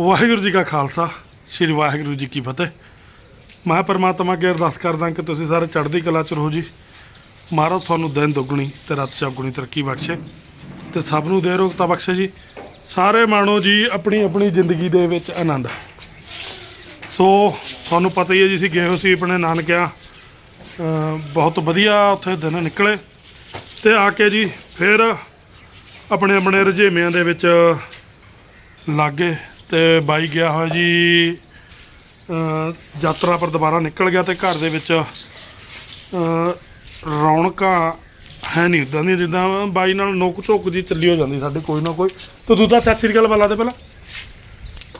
ਵਾਹਿਗੁਰੂ ਜੀ ਕਾ ਖਾਲਸਾ, ਸ੍ਰੀ ਵਾਹਿਗੁਰੂ ਜੀ ਕੀ ਫਤਿਹ। ਮੈਂ ਪਰਮਾਤਮਾ ਅੱਗੇ ਅਰਦਾਸ ਕਰਦਾ ਕਿ ਤੁਸੀਂ ਸਾਰੇ ਚੜ੍ਹਦੀ ਕਲਾ ਚ ਰਹੋ ਜੀ। ਮਹਾਰਾਜ ਤੁਹਾਨੂੰ ਦਿਨ ਦੁੱਗਣੀ ਤੇ ਰਾਤ ਚੌਗੁਣੀ ਤਰੱਕੀ ਬਖਸ਼ੇ ਤੇ ਸਭ ਨੂੰ ਦੇ ਰੋਗਤਾ ਬਖਸ਼ੇ ਜੀ। ਸਾਰੇ ਮਾਣੋ ਜੀ, ਆਪਣੀ ਆਪਣੀ ਜ਼ਿੰਦਗੀ ਦੇ ਵਿੱਚ ਆਨੰਦ। ਸੋ, ਤੁਹਾਨੂੰ ਪਤਾ ਹੀ ਹੈ ਜੀ, ਅਸੀਂ ਗਏ ਹੋ ਸੀ ਆਪਣੇ ਨਾਨਕਿਆਂ ਬਹੁਤ ਵਧੀਆ ਉੱਥੇ ਦਿਨ ਨਿਕਲੇ ਤੇ ਆ ਕੇ ਜੀ, ਫਿਰ ਆਪਣੇ ਆਪਣੇ ਰੁਝੇਵਿਆਂ ਦੇ ਵਿੱਚ ਲਾਗੇ। ਤੇ ਬਾਈ ਗਿਆ ਹੋਇਆ ਜੀ ਯਾਤਰਾ ਪਰ ਦੁਬਾਰਾ ਨਿਕਲ ਗਿਆ ਤੇ ਘਰ ਦੇ ਵਿੱਚ ਅ, ਰੌਣਕਾਂ ਹੈ ਨਹੀਂ ਉਦਾਂ ਦੀ ਜਿੱਦਾਂ ਬਾਈ ਨਾਲ ਨੋਕ ਝੋਕ ਜੀ ਚੱਲੀ ਹੋ ਜਾਂਦੀ ਸਾਡੇ ਕੋਈ ਨਾ ਕੋਈ। ਤੇ ਤੂੰ ਤਾਂ ਸਤਿ ਸ੍ਰੀ ਅਕਾਲ ਬੁਲਾ ਦੇ ਪਹਿਲਾਂ।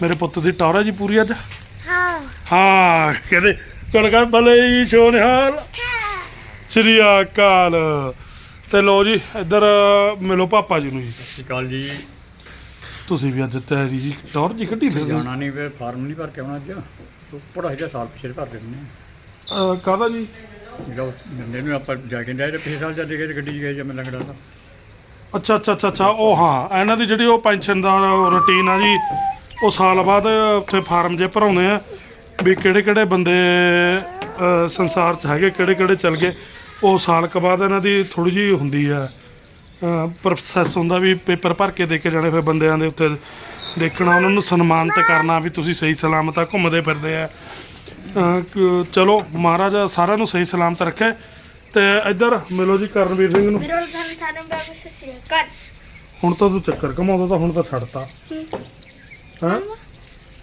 ਮੇਰੇ ਪੁੱਤ ਦੀ ਟੌਰ ਹੈ ਜੀ ਪੂਰੀ ਅੱਜ। ਹਾਂ। ਹਾਂ ਕਹਿੰਦੇ ਚਲ ਗਾ ਭਲੇ ਹੀ ਸੋਨਿਹਾਲ। ਸ੍ਰੀ ਅਕਾਲ। ਤੇ ਲੋ ਜੀ ਇੱਧਰ ਮਿਲੋ ਪਾਪਾ ਜੀ ਨੂੰ ਜੀ। ਸਤਿ ਸ਼੍ਰੀ ਅਕਾਲ ਜੀ। ਤੁਸੀਂ ਵੀ ਅੱਜ ਤੈਰੀ ਜੀ ਟੌਰ ਜੀ ਕੱਢੀ ਫਿਰਦੇ ਹੋ। ਜਾਣਾ ਨਹੀਂ ਵੇ ਫਾਰਮ ਨਹੀਂ ਭਰ ਕੇ ਆਉਣਾ ਅੱਜ। ਪੜਾਈ ਦਾ ਸਾਲ ਪਿਛਲੇ ਭਰ ਦਿੰਦੇ ਅਹ ਕਾਹਦਾ ਜੀ? ਉਸ ਬੰਦੇ ਨੂੰ ਆਪਾਂ ਜਾ ਕੇ ਜਾਏ ਤੇ ਪਿਛਲੇ ਸਾਲ ਗਏ ਤੇ ਗੱਡੀ ਗਏ ਜਾਂ ਮੈਂ ਲੰਗੜਾ ਦਾ। ਅੱਛਾ ਅੱਛਾ ਅੱਛਾ ਅੱਛਾ ਉਹ ਹਾਂ ਇਹਨਾਂ ਦੀ ਜਿਹੜੀ ਉਹ ਪੈਨਸ਼ਨ ਦਾ ਰੁਟੀਨ ਆ ਜੀ ਉਹ ਸਾਲ ਬਾਅਦ ਉੱਥੇ ਫਾਰਮ ਜੇ ਭਰਾਉਂਦੇ ਆ ਵੀ ਕਿਹੜੇ ਕਿਹੜੇ ਬੰਦੇ ਸੰਸਾਰ 'ਚ ਹੈਗੇ ਕਿਹੜੇ ਕਿਹੜੇ ਚੱਲ ਗਏ ਉਹ ਸਾਲ ਕੁ ਬਾਅਦ ਇਹਨਾਂ ਦੀ ਥੋੜੀ ਜਿਹੀ ਹੁੰਦੀ ਆ। ਪ੍ਰੋਸੈਸ ਹੁੰਦਾ ਵੀ ਪੇਪਰ ਭਰ ਕੇ ਦੇ ਕੇ ਜਾਣੇ ਫਿਰ ਬੰਦਿਆਂ ਦੇ ਉੱਤੇ ਦੇਖਣਾ ਉਹਨਾਂ ਨੂੰ ਸਨਮਾਨਿਤ ਕਰਨਾ ਵੀ ਤੁਸੀਂ ਸਹੀ ਸਲਾਮਤ ਆ ਘੁੰਮਦੇ ਫਿਰਦੇ ਆ। ਚਲੋ ਮਹਾਰਾਜ ਸਾਰਿਆਂ ਨੂੰ ਸਹੀ ਸਲਾਮਤ ਰੱਖੇ। ਤੇ ਇੱਧਰ ਮਿਲੋ ਜੀ ਕਰਨਵੀਰ ਸਿੰਘ ਨੂੰ। ਹੁਣ ਤਾਂ ਤੂੰ ਚੱਕਰ ਕਮਾਉਂਦਾ ਤਾਂ ਹੁਣ ਤਾਂ ਛੱਡਤਾ। ਹੈਂ।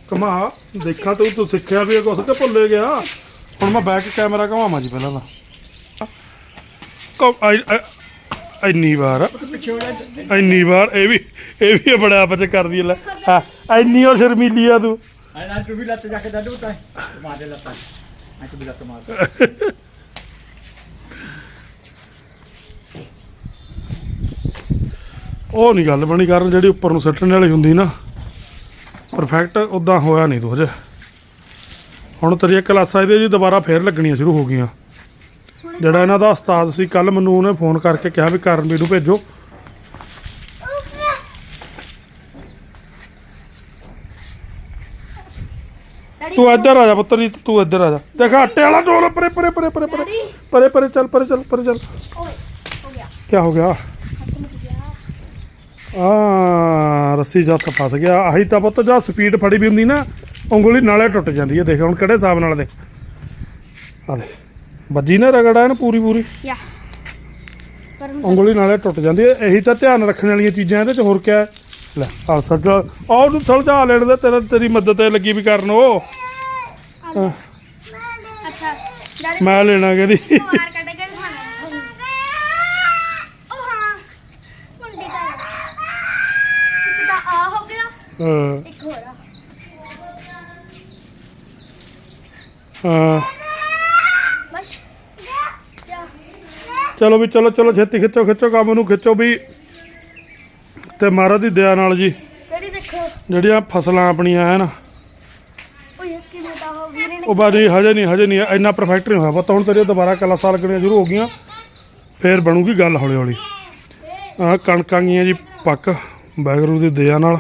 ਕਮਾ ਦੇਖਾਂ ਤੂੰ ਤੂੰ ਸਿੱਖਿਆ ਵੀ ਕੁਛ ਕਿ ਭੁੱਲੇ ਗਿਆ। ਹੁਣ ਮੈਂ ਬੈਕ ਕੈਮਰਾ ਘਮਾਵਾਂ ਜੀ ਪਹਿਲਾਂ ਤਾਂ। ਇੰਨੀ ਵਾਰ ਇੰਨੀ ਵਾਰ ਇਹ ਵੀ ਇਹ ਵੀ ਬੜਾ ਆਪ ਚ ਕਰਦੀ ਲੈ। ਹਾਂ ਇੰਨੀ ਉਹ ਸ਼ਰਮੀਲੀ ਆ ਤੂੰ। ਆ ਨਾ ਤੂੰ ਵੀ ਲੱਤ ਜਾ ਕੇ ਦੱਦ ਉਤਾ ਮਾਰ ਦੇ ਲੱਤਾਂ। ਆ ਤੂੰ ਵੀ ਲੱਤ ਮਾਰ। ਉਹ ਨਹੀਂ ਗੱਲ ਬਣੀ ਕਰਨ ਜਿਹੜੀ ਉੱਪਰ ਨੂੰ ਸੱਟਣ ਵਾਲੀ ਹੁੰਦੀ ਨਾ। ਪਰਫੈਕਟ ਉਦਾਂ ਹੋਇਆ ਨਹੀਂ ਤੂੰ ਹਜੇ। ਹੁਣ ਤੇਰੀਆਂ ਕਲਾਸਾਂ ਇਹਦੇ ਜੀ ਦੁਬਾਰਾ ਫੇਰ ਲੱਗਣੀਆਂ ਸ਼ੁਰੂ ਹੋ ਗਈਆਂ। ਜਿਹੜਾ ਇਹਨਾਂ ਦਾ ਉਸਤਾਦ ਸੀ ਕੱਲ ਮੈਨੂੰ ਉਹਨੇ ਫੋਨ ਕਰਕੇ ਕਿਹਾ ਵੀ ਕਰਨਵੀਰ ਨੂੰ ਭੇਜੋ। ਤੂੰ ਇੱਧਰ ਆ ਜਾ ਪੁੱਤਰ ਜੀ ਤੂੰ ਇੱਧਰ ਆ ਜਾ। ਦੇਖ ਆਟੇ ਵਾਲਾ ਢੋਲ ਪਰੇ ਪਰੇ ਪਰੇ ਪਰੇ ਪਰੇ। ਪਰੇ ਪਰੇ ਚੱਲ ਪਰੇ ਚੱਲ ਪਰੇ ਚੱਲ। ਓਏ ਹੋ ਗਿਆ। ਕੀ ਹੋ ਆ ਰੱਸੀ ਜੱਤ ਫਸ ਗਿਆ। ਆਹੀ ਤਾਂ ਪੁੱਤ ਜਾਂ ਸਪੀਡ ਫੜੀ ਵੀ ਹੁੰਦੀ ਨਾ ਉਂਗਲੀ ਨਾਲੇ ਟੁੱਟ ਜਾਂਦੀ ਹੈ। ਦੇਖ ਹੁਣ ਕਿਹੜੇ ਹਿਸਾਬ ਨਾਲ ਦੇ ਆ ਦੇ ਵੱਜੀ ਨਾ ਰਗੜਾ ਇਹਨੂੰ ਪੂਰੀ ਪੂਰੀ। ਯਾ। ਪਰ ਉਂਗਲੀ ਨਾਲੇ ਟੁੱਟ ਜਾਂਦੀ ਹੈ। ਇਹੀ ਤਾਂ ਧਿਆਨ ਰੱਖਣ ਵਾਲੀਆਂ ਚੀਜ਼ਾਂ ਇਹਦੇ ਚ ਹੋਰ ਕਿਆ ਹੈ? ਲੈ ਆ ਸੱਚ ਆ। ਉਹਨੂੰ ਸੁਲਝਾ ਲੈਣ ਦੇ ਤੇਰਾ ਤੇਰੀ ਮਦਦ ਤੇ ਲੱਗੀ ਵੀ ਕਰਨ ਉਹ। ਹਾਂ, ਅੱਛਾ। ਡੈਡੀ ਮੈਂ ਲੈਣਾ ਕਹਿੰਦੀ। ਮਾਰ ਕੱਢ ਕੇ ਦਿਖਾਣਾ ਉਹ ਹਾਂ। ਮੁੰਡੀ ਦਾ ਇੱਕ ਤਾਂ ਆ ਹੋ ਗਿਆ। ਹਾਂ, ਇੱਕ ਹੋਰ ਆ। ਹਾਂ ਬਸ ਜਾ ਚਲੋ ਵੀ ਚਲੋ ਚਲੋ ਛੇਤੀ ਖਿੱਚੋ ਖਿੱਚੋ ਕੰਮ ਨੂੰ ਖਿੱਚੋ ਵੀ। ਤੇ ਮਹਾਰਾਜ ਦੀ ਦਇਆ ਨਾਲ ਜੀ ਦੇਖੋ? ਜਿਹੜੀਆਂ ਫਸਲਾਂ ਆਪਣੀਆਂ ਹੋ ਨੇ ਉਹ ਬਾਜੀ ਹਜੇ ਨਹੀਂ ਹਜੇ ਨਹੀਂ ਇੰਨਾ ਪਰਫੈਕਟ ਨਹੀਂ ਹੋਇਆ। ਪਤਾ ਹੁਣ ਤੇਰੇ ਦੁਬਾਰਾ ਕਲਾਸਾਂ ਲੱਗਣੀਆਂ ਸ਼ੁਰੂ ਹੋ ਗਈਆਂ ਫੇਰ ਬਣੂਗੀ ਗੱਲ ਹੌਲੀ ਹੌਲੀ ਆ ਕਣਕਾਂ ਗੀਆਂ ਜੀ ਪੱਕ ਬੈਗਰੂ ਦੀ ਦਇਆ ਨਾਲ।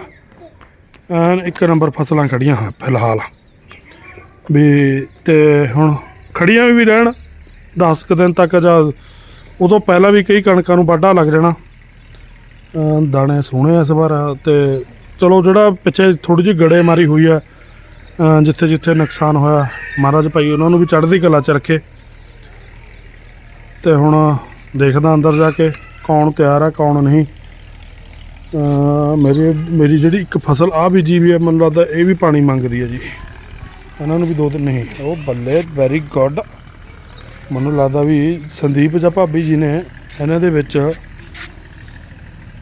ਐਨ ਇੱਕ ਨੰਬਰ ਫਸਲਾਂ ਖੜੀਆਂ ਹਨ ਫਿਲਹਾਲ। ਵੀ ਤੇ ਹੁਣ ਖੜੀਆਂ ਵੀ ਰਹਿਣ 10 ਕੁ ਦਿਨ ਤੱਕ ਜਾਂ ਉਦੋਂ ਪਹਿਲਾਂ ਵੀ ਕਈ ਕਣਕਾਂ ਨੂੰ ਵਾਢਾ ਲੱਗ ਜਾਣਾ। ਦਾਣੇ ਸੋਹਣੇ ਇਸ ਵਾਰ, ਤੇ ਚਲੋ ਜਿਹੜਾ ਪਿੱਛੇ ਥੋੜੀ ਜਿਹੀ ਗੜੇ ਮਾਰੀ ਹੋਈ ਆ ਜਿੱਥੇ ਜਿੱਥੇ ਨੁਕਸਾਨ ਹੋਇਆ, ਮਹਾਰਾਜ ਭਾਈ ਉਹਨਾਂ ਨੂੰ ਵੀ ਚੜ੍ਹਦੀ ਕਲਾ ਚ ਰੱਖੇ। ਤੇ ਹੁਣ ਦੇਖਦਾ ਅੰਦਰ ਜਾ ਕੇ ਕੌਣ ਤਿਆਰ ਆ, ਕੌਣ ਨਹੀਂ। ਮੇਰੀ ਮੇਰੀ ਜਿਹੜੀ ਇੱਕ ਫਸਲ ਆ ਬੀਜੀ ਵੀ ਹੈ ਮੈਨੂੰ ਲੱਗਦਾ ਇਹ ਵੀ ਪਾਣੀ ਮੰਗਦੀ ਹੈ ਜੀ। ਇਹਨਾਂ ਨੂੰ ਵੀ ਦੋ ਦਿਨ ਨਹੀਂ। ਉਹ ਬੱਲੇ ਵੈਰੀ ਗੁੱਡ ਮੈਨੂੰ ਲੱਗਦਾ ਵੀ ਸੰਦੀਪ ਜਾਂ ਭਾਬੀ ਜੀ ਨੇ ਇਹਨਾਂ ਦੇ ਵਿੱਚ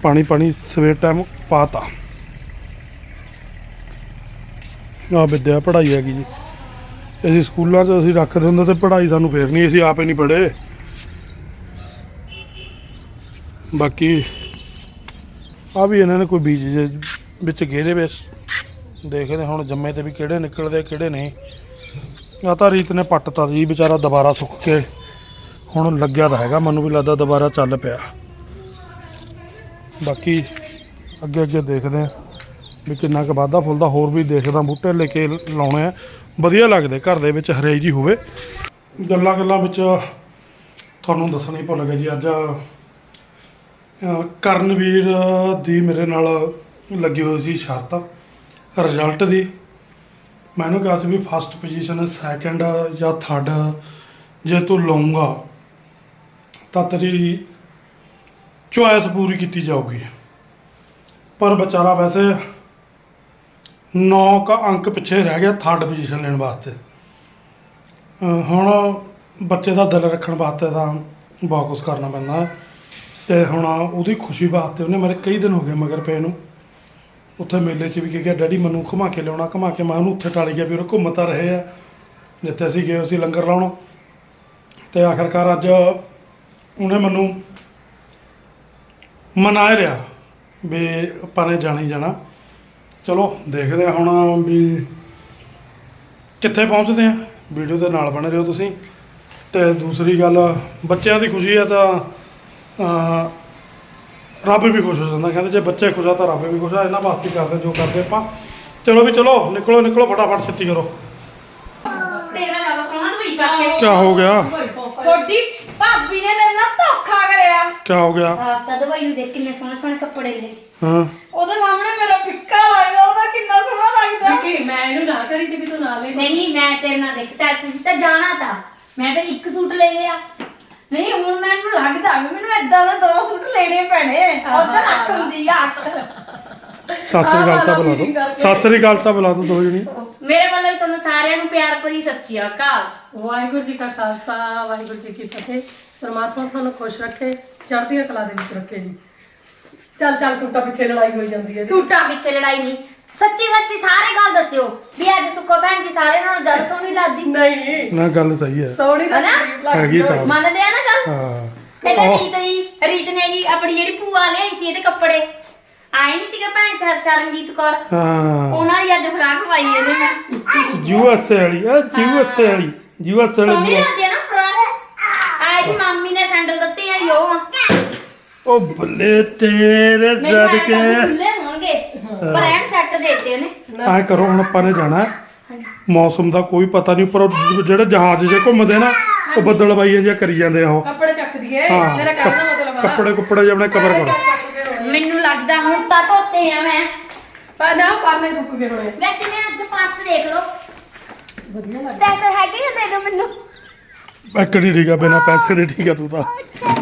ਪਾਣੀ ਪਾਣੀ ਸਵੇਰ ਟਾਈਮ ਪਾਤਾ। ਆ ਵਿਦਿਆ ਪੜ੍ਹਾਈ ਹੈਗੀ ਜੀ। ਅਸੀਂ ਸਕੂਲਾਂ 'ਚ ਅਸੀਂ ਰੱਖਦੇ ਹੁੰਦੇ ਤੇ ਪੜ੍ਹਾਈ ਸਾਨੂੰ ਫੇਰ ਨਹੀਂ, ਅਸੀਂ ਆਪੇ ਨਹੀਂ ਪੜ੍ਹੇ। ਬਾਕੀ ਆ ਵੀ ਇਹਨਾਂ ਨੇ ਕੋਈ ਬੀਜ ਜਿਹੇ ਵਿੱਚ ਗੇਰੇ ਵਿੱਚ ਦੇਖਦੇ ਹੁਣ ਜੰਮੇ ਤੇ ਵੀ ਕਿਹੜੇ ਨਿਕਲਦੇ, ਕਿਹੜੇ ਨਹੀਂ। ਆ ਤਾਂ ਰੀਤ ਨੇ ਪੱਟਤਾ ਜੀ, ਵਿਚਾਰਾ ਦੁਬਾਰਾ ਸੁੱਕ ਕੇ ਹੁਣ ਲੱਗਿਆ ਤਾਂ ਹੈਗਾ, ਮੈਨੂੰ ਵੀ ਲੱਗਦਾ ਦੁਬਾਰਾ ਚੱਲ ਪਿਆ। ਬਾਕੀ ਅੱਗੇ ਅੱਗੇ ਦੇਖਦੇ ਆ ਵੀ ਕਿੰਨਾ ਕੁ ਵਾਧਾ ਫੁੱਲਦਾ ਹੋਰ ਵੀ ਦੇਖਦਾ, ਬੂਟੇ ਲੈ ਕੇ ਲਾਉਣੇ ਆ। ਵਧੀਆ ਲੱਗਦੇ, ਘਰ ਦੇ ਵਿੱਚ ਹਰਿਆਈ ਜੀ ਹੋਵੇ। ਗੱਲਾਂ ਗੱਲਾਂ ਵਿੱਚ ਤੁਹਾਨੂੰ ਦੱਸਣਾ ਹੀ ਭੁੱਲ ਗਿਆ ਜੀ, ਅੱਜ ਕਰਨਵੀਰ ਦੀ ਮੇਰੇ ਨਾਲ ਲੱਗੀ ਹੋਈ ਸੀ ਸ਼ਰਤ ਰਿਜ਼ਲਟ ਦੀ। ਮੈਨੂੰ ਕਿਹਾ ਸੀ ਵੀ ਫਸਟ ਪੋਜੀਸ਼ਨ ਸੈਕੰਡ ਜਾਂ ਥਰਡ ਜੇ ਤੂੰ ਲਊਂਗਾ, ਤਾਂ ਤੇਰੀ ਚੁਆਇਸ ਪੂਰੀ ਕੀਤੀ ਜਾਊਗੀ। ਪਰ ਵਿਚਾਰਾ ਵੈਸੇ 9 ਕ ਅੰਕ ਪਿੱਛੇ ਰਹਿ ਗਿਆ ਥਰਡ ਪੋਜੀਸ਼ਨ ਲੈਣ ਵਾਸਤੇ। ਹੁਣ ਬੱਚੇ ਦਾ ਦਿਲ ਰੱਖਣ ਵਾਸਤੇ ਤਾਂ ਬਹੁਤ ਕੁਝ ਕਰਨਾ ਪੈਂਦਾ ਹੈ। ਤੇ ਹੁਣ ਉਹਦੀ ਖੁਸ਼ੀ ਵਾਸਤੇ ਉਹਨੇ ਮੇਰੇ ਕਈ ਦਿਨ ਹੋ ਗਏ ਮਗਰ ਪਏ ਨੂੰ। ਉੱਥੇ ਮੇਲੇ 'ਚ ਵੀ ਕੀ ਗਿਆ ਡੈਡੀ ਮੈਨੂੰ ਘੁਮਾ ਕੇ ਲਿਆਉਣਾ, ਘੁਮਾ ਕੇ ਮੈਂ ਉਹਨੂੰ ਉੱਥੇ ਟਾਲੀ ਗਿਆ ਵੀ ਉਹ ਘੁੰਮ ਤਾਂ ਰਹੇ ਆ। ਜਿੱਥੇ ਅਸੀਂ ਗਏ ਸੀ ਲੰਗਰ ਲਾਉਣ। ਤੇ ਆਖਰਕਾਰ ਅੱਜ ਉਹਨੇ ਮੈਨੂੰ ਮਨਾ ਰਿਹਾ ਵੀ ਆਪਾਂ ਨੇ ਜਾਣਾ ਹੀ ਜਾਣਾ। ਚਲੋ, ਦੇਖਦੇ ਹਾਂ ਹੁਣ ਵੀ ਕਿੱਥੇ ਪਹੁੰਚਦੇ ਆ ਵੀਡੀਓ ਦੇ ਨਾਲ ਬਣੇ ਰਹੋ ਤੁਸੀਂ। ਤੇ ਦੂਸਰੀ ਗੱਲ, ਬੱਚਿਆਂ ਦੀ ਖੁਸ਼ੀ ਹੈ ਤਾਂ ਰੱਬ ਵੀ ਖੁਸ਼ ਹੋ ਜਾਂਦਾ ਕਹਿੰਦੇ ਜੇ ਬੱਚੇ ਖੁਸ਼ ਆ ਤਾਂ ਰੱਬ ਵੀ ਖੁਸ਼ ਆ ਇਹਨਾਂ ਵਾਸਤੇ ਹੀ ਕਰਦੇ ਜੋ ਕਰਦੇ ਆਪਾਂ। ਚਲੋ ਵੀ ਚਲੋ ਨਿਕਲੋ ਨਿਕਲੋ ਫਟਾਫਟ ਛੇਤੀ ਕਰੋ। ਤੇਰਾ ਜ਼ਿਆਦਾ ਸੋਹਣਾ ਤੂੰ ਚੱਕ ਕੇ ਕੀ ਹੋ ਗਿਆ? ਤੁਹਾਡੀ ਭਾਬੀ ਨੇ ਮੇਰੇ ਨਾਲ ਧੋਖਾ ਕਰਿਆ। ਕੀ ਹੋ ਗਿਆ? ਆਪ ਤਾਂ ਦਵਾਈ ਨੂੰ ਦੇਖ ਕਿੰਨੇ ਸੋਹਣੇ ਸੋਹਣੇ ਕੱਪੜੇ ਲੈ ਹਾਂ। ਉਹਦੇ ਸਾਹਮਣੇ ਮੇਰਾ ਫਿੱਕਾ ਲੱਗਦਾ ਉਹਦਾ ਕਿੰਨਾ ਸੋਹਣਾ ਲੱਗਦਾ। ਕਿ ਮੈਂ ਇਹਨੂੰ ਨਾ ਕਰੀ ਤੇ ਵੀ ਤੂੰ ਨਾ ਲੈ। ਨਹੀਂ ਮੈਂ ਤੇਰੇ ਨਾਲ ਦੇਖ ਤਾਂ ਤੁਸੀਂ ਤਾਂ ਜਾਣਾ ਤਾਂ। ਮੈਂ ਫਿਰ ਇੱਕ ਸੂਟ ਲੈ ਲਿਆ। ਨਹੀਂ ਹੁਣ ਮੈਨੂੰ ਲੱਗਦਾ ਵੀ ਮੈਨੂੰ ਏਦਾਂ ਦੇ ਦੋ ਸੂਟ ਲੈਣੇ ਪੈਣੇ। ਉਹਦਾ ਅੱਖ ਹੁੰਦੀ ਆ ਅੱਖ। ਸਤਿ ਸ੍ਰੀ ਅਕਾਲ ਤਾਂ ਬੁਲਾ ਦੋ। ਸਤਿ ਸ੍ਰੀ ਅਕਾਲ ਤਾਂ ਬੁਲਾ ਦੋ ਦੋ ਜਣੀ ਮੇਰੇ ਵੱਲੋਂ ਵੀ ਤੁਹਾਨੂੰ ਸਾਰਿਆਂ ਨੂੰ ਪਿਆਰ ਭਰੀ ਸਤਿ ਸ਼੍ਰੀ ਅਕਾਲ। ਵਾਹਿਗੁਰੂ ਜੀ ਕਾ ਖਾਲਸਾ ਵਾਹਿਗੁਰੂ ਜੀ ਕੀ ਫਤਿਹ। ਪਰਮਾਤਮਾ ਤੁਹਾਨੂੰ ਖੁਸ਼ ਰੱਖੇ ਚੜ੍ਹਦੀਆਂ ਕਲਾ ਦੇ ਵਿੱਚ ਰੱਖੇ ਜੀ। ਚੱਲ ਚੱਲ ਸੁੱਟਾ ਪਿੱਛੇ ਲੜਾਈ ਹੋਈ ਜਾਂਦੀ ਹੈ ਸੂਟਾਂ ਪਿੱਛੇ ਲੜਾਈ ਨਹੀਂ। ਸੱਚੀ ਸੱਚੀ ਦੱਸਿਓ ਵੀ ਅੱਜ ਸੁੱਖੋ ਭੈਣ ਜੀ ਸਾਰੇ ਨਾਲੋਂ ਜ਼ਿਆਦਾ ਸੋਹਣੀ ਲੱਗਦੀ। ਨਹੀਂ। ਨਾ ਗੱਲ ਸਹੀ ਹੈ। ਸੋਹਣੀ ਤਾਂ ਹਨਾ? ਹੈਗੀ ਤਾਂ। ਮੰਨਦੇ ਆ ਨਾ ਗੱਲ? ਹਾਂ। ਕਹਿੰਦਾ ਉਹ- ਰੀਤ ਜੀ ਰੀਤ ਨੇ ਜੀ ਆਪਣੀ ਜਿਹੜੀ ਭੂਆ ਲਿਆਈ ਸੀ ਇਹਦੇ ਕੱਪੜੇ। ਆਏ ਨਹੀਂ ਸੀਗੇ ਭੈਣ ਚਰ ਸ਼ਰਨਜੀਤ ਕੌਰ। ਹਾਂ। ਉਹਨਾਂ ਦੀ ਅੱਜ ਫਰਾਕ ਪਾਈ ਇਹਦੇ ਮੈਂ ਯੂਐਸਏ ਵਾਲੀ ਆ ਯੂਐਸਏ ਵਾਲੀ ਯੂਐਸਏ ਸੋਹਣੀ ਵਾਲੀ ਲੱਗਦੀ ਆ ਨਾ ਫਰਾਕ। ਆਏ ਦੀ ਮੰਮੀ ਨੇ ਸੈਂਡਲ ਦਿੱਤੇ ਆ ਯੋ ਉਹ ਬੱਲੇ ਤੇਰੇ ਮੈਨੂੰ ਐਂ ਤਾਂ ਵੀ ਸਦਕੇ ਖੁੱਲੇ ਹੋਣਗੇ ਪਰ ਐਨ ਸੈੱਟ ਦੇਤੇ ਉਹਨੇ। ਐ ਕਰੋ ਹੁਣ ਆਪਾਂ ਨੇ ਜਾਣਾ। ਹੈ। ਮੌਸਮ ਦਾ ਕੋਈ ਪਤਾ ਨਹੀਂ ਉੱਪਰ ਉਹ ਜਿਹੜੇ ਜਹਾਜ਼ ਜੇ ਘੁੰਮਦੇ ਨਾ ਉਹ ਬੱਦਲਬਾਈਆਂ ਜਿਹਾ ਕਰੀ ਜਾਂਦੇ ਆ ਉਹ। ਕੱਪੜੇ ਚੱਕ ਦਈਏ ਹਾਂ ਮੇਰਾ ਕਹਿਣ ਦਾ ਮਤਲਬ ਆ। ਕੱਪੜੇ ਕੁੱਪੜੇ ਜਿਹੇ ਆਪਣੇ ਕਵਰ ਕਰੋ। ਮੈਨੂੰ ਲੱਗਦਾ ਹੁਣ ਤਾਂ ਧੋਤੇ ਆ ਮੈਂ। ਪਰ ਨਾ ਪਰਨੇ ਸੁੱਕ ਗਏ ਹੋਣੇ। ਵੈਸੇ ਮੈਂ ਅੱਜ ਪਰਸ ਦੇਖ ਲਓ। ਵਧੀਆ ਲੱਗਦਾ। ਪੈਸੇ ਹੈਗੇ ਆ ਦੇ ਦਿਓ ਮੈਨੂੰ। ਇੱਕ ਨਹੀਂ ਠੀਕ ਆ ਬਿਨਾ ਪੈਸੇ ਦੇ ਠੀਕ ਆ ਤੂੰ ਤਾਂ।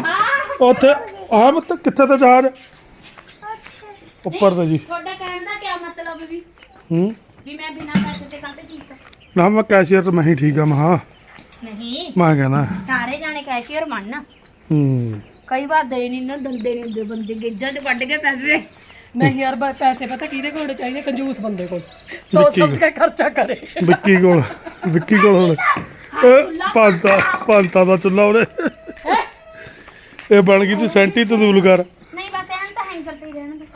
ਆਹ। ਉੱਥੇ ਆ ਮਤ ਕਿੱਥੇ ਤੇ ਜਹਾਜ਼? ਉੱਪਰ ਤੇ ਜੀ। ਤੁਹਾਡਾ ਕਹਿਣ ਦਾ ਕੀ ਮਤਲਬ ਵੀ? ਹੂੰ? ਵੀ ਮੈਂ ਬਿਨਾਂ ਪੈਸੇ ਤੇ ਕਾਹਤੇ ਠੀਕ ਆ। ਨਾ ਮੈਂ ਕੈਸ਼ੀਅਰ ਤੇ ਮੈਂ ਹੀ ਠੀਕ ਆ ਮਹਾ ਨਹੀਂ ਮੈਂ ਕਹਿੰਦਾ ਸਾਰੇ ਜਾਣੇ ਕੈਸ਼ੀਅਰ ਮੰਨ। ਹੂੰ। ਕਈ ਵਾਰ ਦੇ ਨਹੀਂ ਨਾ ਦੰਦੇ ਨਹੀਂ ਹੁੰਦੇ ਬੰਦੇ ਗੇਜਾਂ 'ਚ ਕੱਢ ਕੇ ਪੈਸੇ। ਨਹੀਂ ਯਾਰ ਬ- ਪੈਸੇ ਪਤਾ ਕਿਹਦੇ ਕੋਲ ਚਾਹੀਦੇ? ਕੰਜੂਸ ਬੰਦੇ ਕੋਲ। ਸੋਚ ਵਿੱਕੀ ਸਮਝ ਕੇ ਖਰਚਾ ਕਰੇ। ਵਿੱਕੀ ਕੋਲ। ਵਿੱਕੀ ਕੋਲ ਹੁਣ। ਇਹ ਪੰਤਾ ਪੰਤਾ ਦਾ ਚੁੱਲਾ ਉਹਨੇ ਇਹ ਬਣ ਗਈ ਤੂੰ ਸੈਂਟੀ ਤੰਦੂਲ ਐਂ ਤੇ ਹੀ ਰਹਿਣਗੇ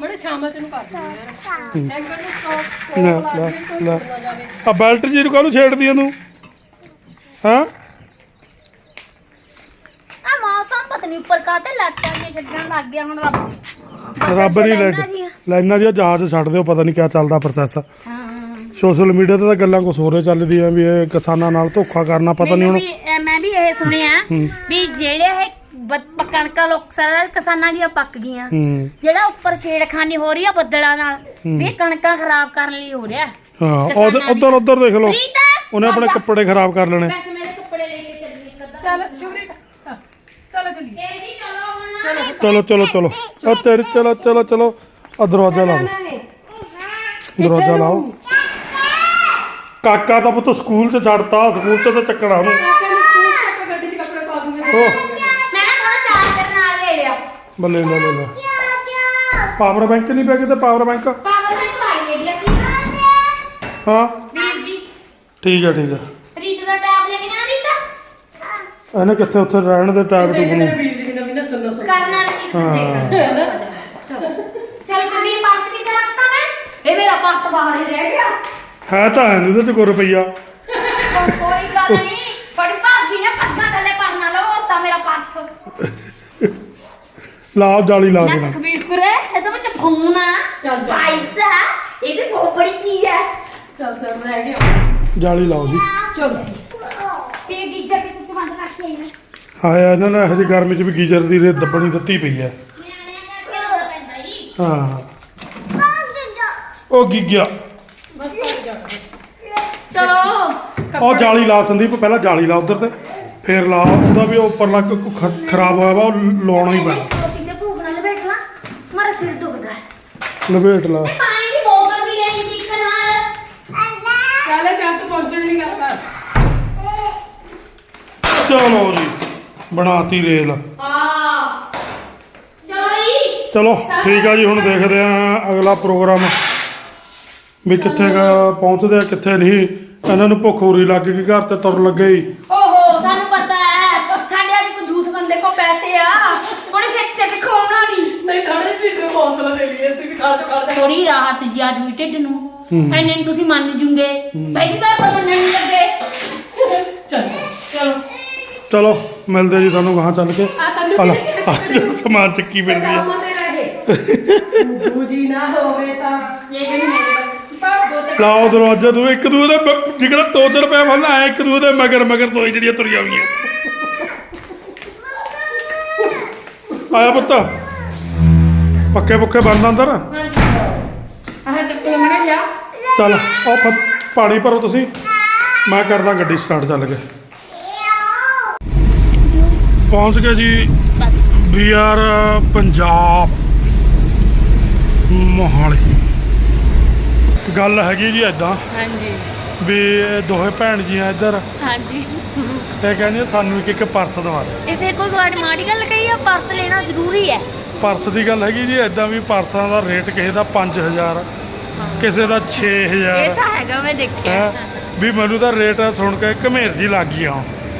ਬੜੇ ਛਾਮਾ ਚ ਨੂੰ ਕਰ ਦਿੰਦੇ ਯਾਰ। ਐਂਗਲ ਨੂੰ ਸਟਾਪ ਲੈ, ਸਟਾਪ ਲਾ ਲੈ, ਕੇ ਕੋਈ ਲੈ। ਨਾ ਜਾਵੇ। ਆ ਬੈਲਟ ਜੀ ਨੂੰ ਕਾਹਨੂੰ ਛੇੜਦੀ ਆ ਤੂੰ? ਹਾਂ? ਆ ਮੌਸਮ ਪਤਾ ਨਹੀਂ ਉੱਪਰ ਕਾਤੇ ਲੱਟਾਂ ਜੇ ਛੱਡਣ ਲੱਗ ਗਿਆ ਹੁਣ ਰੱਬ। ਰੱਬ ਨਹੀਂ ਲੈ ਲੈਣਾ ਜੀ। ਆ। ਲੈਣਾ ਜੀ ਜਹਾਜ਼ ਛੱਡ ਦਿਓ ਪਤਾ ਨਹੀਂ ਕਿਆ ਚੱਲਦਾ ਪ੍ਰੋਸੈਸ ਹਾਂ। ਸੋਸ਼ਲ ਮੀਡੀਆ ਤੇ ਤਾਂ ਗੱਲਾਂ ਕੁਛ ਹੋਰ ਚੱਲਦੀਆਂ ਵੀ ਇਹ ਕਿਸਾਨਾਂ ਨਾਲ ਧੋਖਾ ਕਰਨਾ ਪਤਾ ਨਹੀਂ ਮੈਨੂੰ ਹੁਣ ਵੀ ਮੈਂ ਵੀ ਇਹ ਸੁਣਿਆ। ਵੀ ਜਿਹੜੇ ਇਹ ਬ- ਕਣਕਾਂ ਲੋਕ ਸਾਰਾ ਕਿਸਾਨਾਂ ਦੀਆਂ ਪੱਕ ਗਈਆਂ। ਹੂੰ। ਜਿਹੜਾ ਉੱਪਰ ਛੇੜਖਾਨੀ ਹੋ ਰਹੀ ਆ ਬੱਦਲਾਂ ਨਾਲ ਹੂੰ। ਵੀ ਕਣਕਾਂ ਖਰਾਬ ਕਰਨ ਲਈ ਹੋ ਰਿਹਾ। ਹਾਂ। ਉਧਰ ਉਧਰ ਦੇਖ ਲਓ। ਉਹਨੇ ਆਪਣੇ ਕੱਪੜੇ ਖਰਾਬ ਕਰ ਲੈਣੇ। ਵੈਸੇ ਮੇਰੇ ਕੱਪੜੇ ਲੈ ਕੇ ਚੱਲੀ ਚੱਲ ਸ਼ੁਭਰੀ ਚਲੋ ਚਲੀਏ। ਇਹ ਜੀ ਚਲੋ ਹੁਣ। ਚਲੋ। ਚਲੋ ਚਲੋ ਉਹ ਤੇਰੀ ਚਲੋ ਚਲੋ ਚਲੋ। ਆ ਦਰਵਾਜ਼ਾ ਲਾ ਲਓ। ਦਰਵਾਜ਼ਾ ਲਾਓ। ਕਾਕਾ ਤਾਂ ਪੁੱਤ ਸਕੂਲ 'ਚ ਛੱਡਤਾ ਸਕੂਲ 'ਚ ਤਾਂ ਚੱਕਣਾ ਉਹਨੂੰ। ਗੱਡੀ 'ਚ ਕੱਪੜੇ ਪਾ ਦੂੰਗੇ। ਉਹ ਮੈਂ ਨਾ ਥੋੜਾ ਚਾਰਜਰ ਨਾਲ ਲੈ ਲਿਆ ਬੱਲੇ ਲੈ ਲੈ ਲੈ। ਪਾਵਰ ਬੈਂਕ ਨਹੀਂ ਪਿਆ ਕਿਤੇ ਪਾਵਰ ਬੈਂਕ ਪਾਵਰ ਬੈਂਕ ਲਾਈ ਲੈ ਲਿਆ ਸੀ ਹਾਂ। ਵੀਰ ਜੀ। ਠੀਕ ਹੈ ਠੀਕ ਹੈ ਰੀਤ ਦਾ ਟੈਬ ਲੈ ਕੇ ਜਾਣਾ ਰੀਤਾ ਇਹਨੇ ਕਿੱਥੇ ਉੱਥੇ ਰਹਿਣ ਦੇ ਟੈਬ ਟੂਬ ਨੂੰ? ਵੀਰ ਜੀ ਕਿੰਨਾ ਵੀ ਨਾ ਸੁਣਨਾ ਸੁਣਨਾ। ਕਰਨਾ ਰੀਤ ਹਾਂ। ਦੇਖਣਾ ਚਲੋ ਚਲ ਚਲੀ ਪਰਸ ਕਿੱਥੇ ਰੱਖਤਾ ਮੈਂ? ਇਹ ਮੇਰਾ ਪਰਸ ਬਾਹਰ ਹੀ ਰਹਿ ਗਿਆ। ਹੈ ਤਾਂ ਹੈ ਨੀ ਉਹਦੇ 'ਚ ਕੋ ਰੁਪਈਆ ਕੋਈ ਕੋਈ ਗੱਲ ਨਹੀਂ ਬੜੀ ਭਾਬੀ ਨੇ ਪੱਗਾ ਥੱਲੇ ਪਰਨਾ ਲਓ ਤਾਂ ਜਾਲੀ ਲਾ ਨਾ ਦੇਣਾ। ਸੁਖਬੀਰ ਕੁਰੇ ਇਹ ਤਾਂ ਵਿੱਚ ਫੋਨ ਆ। ਚੱਲ, ਚੱਲ। ਪਾਈਸ ਆ। ਇਹ ਵੀ ਬਹੁਤ ਬੜੀ ਚੀਜ਼ ਹੈ ਚੱਲ ਚੱਲ ਮੈਂ ਗਿਆ ਜਾਲੀ ਲਾਓ ਜੀ। ਚਲ। ਤੇ ਗੀਜਰ ਤੇ ਸੁੱਚ ਬੰਦ ਕਰਕੇ ਆਈ ਮੈਂ ਆਇਆ ਇਹਨਾਂ ਨੇ ਹਜੇ ਗਰਮੀ 'ਚ ਵੀ ਗੀਜ਼ਰ ਦੀ ਰੇ ਦੱਬਣੀ ਦਿੱਤੀ ਪਈ ਹੈ ਨਿਆਣਿਆਂ ਕਰਕੇ ਹੋਰ ਪੈਂਦਾ ਜੀ ਹਾਂ। ਉਹ ਗਿੱਗਿਆ ਬਸ ਕਰ ਜਾ ਚਲੋ। ਉਹ ਜਾਲੀ ਲਾ ਸੰਦੀਪ ਪਹਿਲਾਂ ਜਾਲੀ ਲਾ ਉਧਰ ਤੇ। ਫੇਰ ਲਾ ਉਹਦਾ ਵੀ ਉਹ ਉੱਪਰਲਾ ਕ- ਕ- ਖ- ਖਰਾਬ ਹੋਇਆ ਵਾ ਉਹ ਲਾਉਣਾ ਹੀ ਪੈਣਾ ਕੋਟੀ ਤੇ ਭੂਖ ਨਾਲ ਲਪੇਟ ਲਾ ਮਾਰਾ ਸਿਰ ਦੁਖਦਾ ਹੈ ਲਪੇਟ ਲਾ। ਪਾਣੀ ਦੀ ਬੋਤਲ ਵੀ ਲੈ ਲਈ ਇੱਕ ਨਾਲ। ਚੱਲ ਚੱਲ ਤੂੰ ਪਹੁੰਚਣ ਨਹੀਂ ਕਰਦਾ ਚਲੋ ਜੀ ਬਣਾਤੀ ਰੇਲ। ਹਾਂ। ਚਲੋ ਜੀ। ਚਲੋ ਠੀਕ ਆ ਜੀ ਹੁਣ ਦੇਖਦੇ ਆ ਅਗਲਾ ਪ੍ਰੋਗਰਾਮ। ਵੀ ਕਿੱਥੇ ਕੁ ਪਹੁੰਚਦੇ ਆ ਕਿੱਥੇ ਨਹੀਂ। ਇਹਨਾਂ ਨੂੰ ਭੁੱਖ ਉਰੀ ਲੱਗ ਗਈ ਘਰ ਤੇ ਤੁਰ ਲੱਗੇ ਹੀ। ਓਹੋ ਸਾਨੂੰ ਪਤਾ ਹੈ। ਸਾਡੇ ਅੱਜ ਕੰਜੂਸ ਬੰਦੇ ਕੋ ਪੈਸੇ ਆ। ਉਹਨੇ ਛੇਤੀ ਛੇਤੀ ਖਾਣਾ ਨਹੀਂ ਨਹੀਂ ਥੋੜੇ ਢਿੱਡ ਨੂੰ ਹੌਸਲਾ ਦੇ ਲਈਏ ਅਸੀਂ ਵੀ ਖਾ ਚੋ ਕਰਦੇ ਥੋੜੀ ਰਾਹਤ ਜੀ ਅੱਜ ਵੀ ਢਿੱਡ ਨੂੰ। ਹੂੰ। ਐਨੇ ਨੂੰ ਤੁਸੀਂ ਮੰਨ ਜੂਗੇ। ਪਹਿਲੀ ਵਾਰ ਤਾਂ ਮੰਨਣ ਨਹੀਂ ਲੱਗੇ। ਚੱਲ ਚਲੋ। ਚਲੋ ਮਿਲਦੇ ਜੀ ਤੁਹਾਨੂੰ ਗਾਹਾਂ ਚੱਲ ਕੇ। ਆ ਕੰਨੂ ਸਮਾਨ ਚੱਕੀ ਫਿਰਦੀ ਆ। ਕੰਮ ਤੇ ਰਹੇ? ਬੂਜੀ ਨਾ ਹੋਵੇ ਤਾਂ। ਇਹ ਜਿਹੜੀ ਮੇਰੇ ਪਰ ਬੋਤਲ ਲਾਓ ਦਰਵਾਜ਼ਾ ਤੂੰ ਇੱਕ ਦੂਏ ਦੇ ਬ- ਜਿਹੜਾ ਟੋਚਰ ਪਿਆ ਬੰਨਾ ਐ ਇੱਕ ਦੂਏ ਦੇ ਮਗਰ ਮਗਰ ਤੋਈ ਜਿਹੜੀਆਂ ਤੁਰੀਆਂ ਹੋਈਆਂ। ਆਇਆ ਪੁੱਤ। ਪੱਕੇ ਪੁੱਕੇ ਬੰਦ ਅੰਦਰ? ਆਹ ਟੱਪੇ ਮਣਾ ਜਾ ਚੱਲ ਉਹ ਪਾਣੀ ਭਰੋ ਤੁਸੀਂ। ਮੈਂ ਕਰਦਾ ਗੱਡੀ ਸਟਾਰਟ ਚੱਲ ਕੇ। ਪਹੁੰਚ ਗਏ ਜੀ ਵੀ ਆਰ ਪੰਜਾਬ ਮੋਹਾਲੀ। ਗੱਲ ਹੈਗੀ ਜੀ ਐਦਾਂ ਹਾਂਜੀ। ਵੀ ਇਹ ਦੋਹੇ ਭੈਣ ਜੀ ਆ ਇੱਧਰ। ਹਾਂਜੀ। ਤੇ ਕਹਿੰਦੇ ਸਾਨੂੰ ਇੱਕ ਇੱਕ ਪਰਸ ਦਵਾ ਦੇ ਇਹ ਫਿਰ ਕੋਈ ਗਾੜੀ ਮਾੜੀ ਗੱਲ ਕਹੀ ਆ ਪਰਸ ਲੈਣਾ ਜ਼ਰੂਰੀ ਹੈ। ਪਰਸ ਦੀ ਗੱਲ ਹੈਗੀ ਜੀ ਐਦਾਂ ਵੀ ਪਰਸਾਂ ਦਾ ਰੇਟ ਕਿਸੇ ਦਾ 5000 ਕਿਸੇ ਦਾ 6000 ਇਹ ਤਾਂ ਹੈਗਾ ਮੈਂ ਦੇਖਿਆ। ਹੈ? ਵੀ ਮੈਨੂੰ ਤਾਂ ਰੇਟ ਸੁਣ ਕੇ ਘਮੇਰ ਜੀ ਲੱਗ ਗਈ ਆ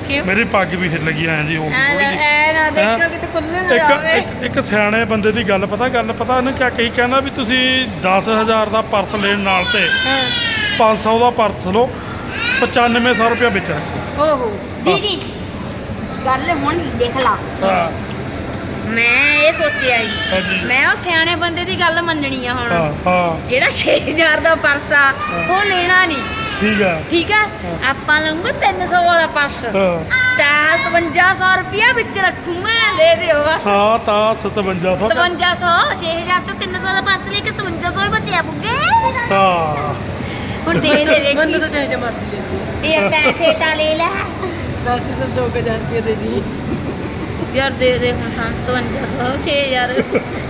ਕਿਉਂ? ਮੇਰੀ ਪੱਗ ਵੀ ਹਿੱਲ ਗਈ ਐ ਜੀ ਉਹ ਐ ਨਾ ਜਿਹੀ। ਐ ਨਾ ਦੇਖੋ? ਕਿਤੇ ਖੁੱਲੇ ਨਾ ਇੱਕ ਜਾਵੇ। ਇੱਕ- ਇੱਕ ਸਿਆਣੇ ਬੰਦੇ ਦੀ ਗੱਲ ਪਤਾ ਗੱਲ ਪਤਾ ਉਹਨੇ ਕਿਆ ਕਹੀ? ਕਹਿੰਦਾ ਵੀ ਤੁਸੀਂ 10000 ਦਾ ਪਰਸ ਲੈਣ ਨਾਲ ਤੇ ਹਾਂ। 500 ਦਾ ਪਰਸ ਲਓ 9500 ਰੁਪਏ ਵਿੱਚ ਓਹੋ। ਦੀਦੀ ਗੱਲ ਹੁਣ ਦੇਖ ਲਾ। ਹਾਂ। ਮੈਂ ਇਹ ਸੋਚਿਆ ਜੀ ਹਾਂਜੀ। ਮੈਂ ਉਹ ਸਿਆਣੇ ਬੰਦੇ ਦੀ ਗੱਲ ਮੰਨਣੀ ਆ ਹਾਂ ਹੁਣ। ਹਾਂ ਜਿਹੜਾ 6000 ਦਾ ਪਰਸ ਆ ਉਹ ਲੈਣਾ ਨਹੀਂ। ਠੀਕ ਆ। ਠੀਕ ਆ? ਹਾਂ। ਆਪਾਂ ਲਵਾਂਗੇ 300 ਵਾਲਾ ਪਰਸ। ਹਾਂ। ਤਾਂ 5700 ਰੁਪਿਆ ਵਿੱਚ ਰੱਖੂ ਮੈਂ ਦੇ ਦਿਓ। ਬਸ ਸਾਤ ਆ 5700 5700 6000 ਤੋਂ 300 ਦਾ ਪਰਸ ਲੈ ਕੇ 5700 ਹੀ ਬਚਿਆ ਬੁੱਗੇ। ਹਾਂ। ਹੁਣ ਦੇ ਦੇ ਦੇ ਮੈਨੂੰ ਤਾਂ ਚਾਹੇ ਮਰਜ਼ੀ ਲੈ ਇਹ ਪੈਸੇ ਤਾਂ ਲੈ ਲੈ। ਵੈਸੇ ਤਾਂ 2000 ਰੁਪਏ ਦੇ ਦੀ। ਯਾਰ ਦੇ ਦੇ ਹੁਣ ਸਾਨੂੰ 5700 6000